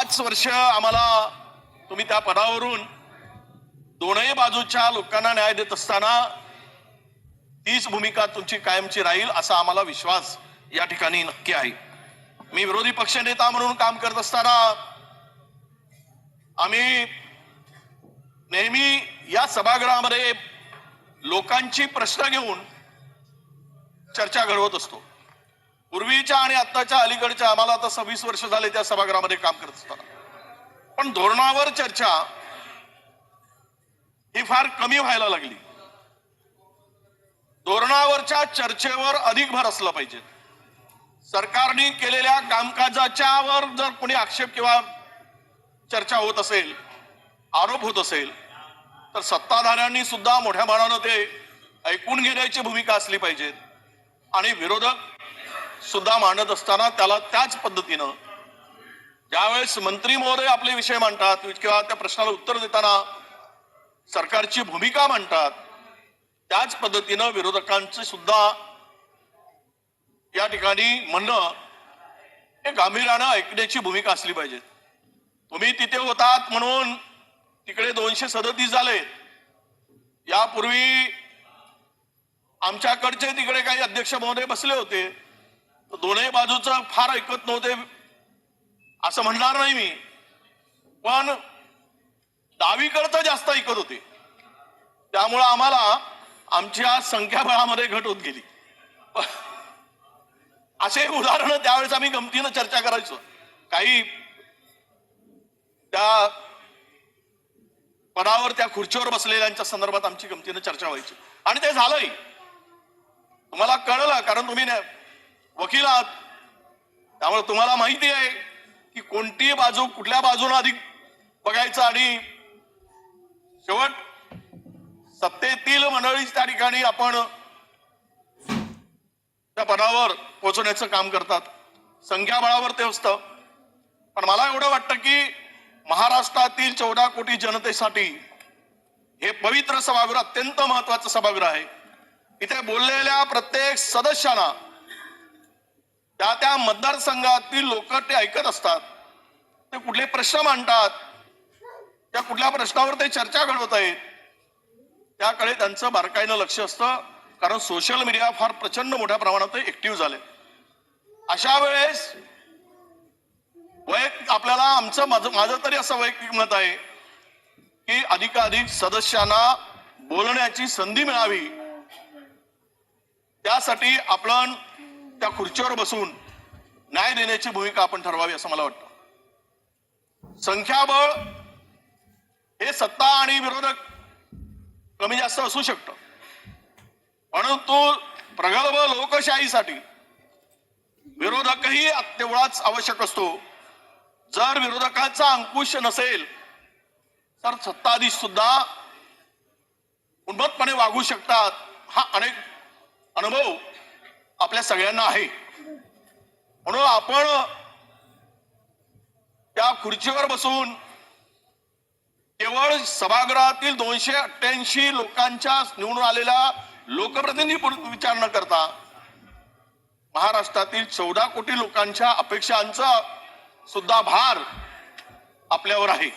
पाच वर्ष आम्हाला तुम्ही त्या पदावरून दोनही बाजूच्या लोकांना न्याय देत असताना तीच भूमिका तुमची कायमची राहील असा आम्हाला विश्वास या ठिकाणी नक्की आहे. मी विरोधी पक्षनेता म्हणून काम करत असताना आम्ही नेहमी या सभागृहामध्ये लोकांची प्रश्न घेऊन चर्चा घडवत असतो. पूर्वीच्या आणि आत्ताच्या अलीकडच्या आम्हाला आता सव्वीस वर्ष झाले त्या सभागृहामध्ये काम करत असताना. पण धोरणावर चर्चा ही फार कमी व्हायला लागली. धोरणावरच्या चर्चेवर अधिक भर असला पाहिजे. सरकारने केलेल्या कामकाजाच्या वर जर कोणी आक्षेप किंवा चर्चा होत असेल आरोप होत असेल तर सत्ताधाऱ्यांनी सुद्धा मोठ्या मानानं ते ऐकून घेण्याची भूमिका असली पाहिजे. आणि विरोधक सुद्धा मांडत असताना त्याला त्याच पद्धतीनं ज्यावेळेस मंत्री महोदय आपले विषय मांडतात किंवा त्या प्रश्नाला उत्तर देताना सरकारची भूमिका मांडतात त्याच पद्धतीनं विरोधकांचे सुद्धा या ठिकाणी म्हणणं हे गांभीर्यानं ऐकण्याची भूमिका असली पाहिजे. तुम्ही तिथे होतात म्हणून तिकडे दोनशे सदतीस झाले. यापूर्वी आमच्याकडचे तिकडे काही अध्यक्ष महोदय बसले होते. दोनही बाजूचं फार ऐकत नव्हते. असं म्हणणार नाही मी. पण डावीकडचं जास्त ऐकत होते. त्यामुळं आम्हाला आमच्या संख्याबळामध्ये घट होत गेली. असे उदाहरण त्यावेळेस आम्ही गमतीनं चर्चा करायचो. काही त्या पदावर त्या खुर्चीवर बसलेल्यांच्या संदर्भात आमची गमतीनं चर्चा व्हायची. आणि ते झालंय तुम्हाला कळलं कारण तुम्ही वकील आहात. त्यामुळे तुम्हाला माहिती आहे की कोणती बाजू कुठल्या बाजूने अधिक बघायचं आणि शेवट सत्तेतील मंडळी त्या ठिकाणी आपण त्या पदावर पोहोचवण्याचं काम करतात. संख्याबळावर ते असतं. पण मला एवढं वाटतं की महाराष्ट्रातील चौदा कोटी जनतेसाठी हे पवित्र सभागृह अत्यंत महत्वाचं सभागृह आहे. इथे बोललेल्या प्रत्येक सदस्यांना त्या त्या मतदारसंघातील लोक ते ऐकत असतात. ते कुठले प्रश्न मांडतात. त्या कुठल्या प्रश्नावर ते चर्चा घडवत आहेत. त्याकडे त्यांचं बारकाईनं लक्ष असतं. कारण सोशल मीडिया फार प्रचंड मोठ्या प्रमाणात ऍक्टिव्ह झाले. अशा वेळेस वैयक्तिक आपल्याला आमचं माझं माझं तरी असं वैयक्तिक मत आहे की अधिकाधिक सदस्यांना बोलण्याची संधी मिळावी. त्यासाठी आपण त्या खुर्चीवर बसून न्याय देण्याची भूमिका आपण ठरवावी असं मला वाटतं. संख्याबळ हे सत्ता आणि विरोधक कमी जास्त असू शकतं. परंतु प्रगल्भ लोकशाहीसाठी विरोधकही तेवढाच आवश्यक असतो. जर विरोधकांचा अंकुश नसेल तर सत्ताधीश सुद्धा उन्मतपणे वागू शकतात हा अनेक अनुभव आपल्या सगळ्यांना आहे. म्हणून आपण त्या खुर्चीवर बसून केवळ सभागृहातील दोनशे अठ्ठ्याऐंशी लोकांच्या निवडून आलेल्या लोकप्रतिनिधी विचार न करता महाराष्ट्रातील चौदा कोटी लोकांच्या अपेक्षांचा सुद्धा भार आपल्यावर आहे.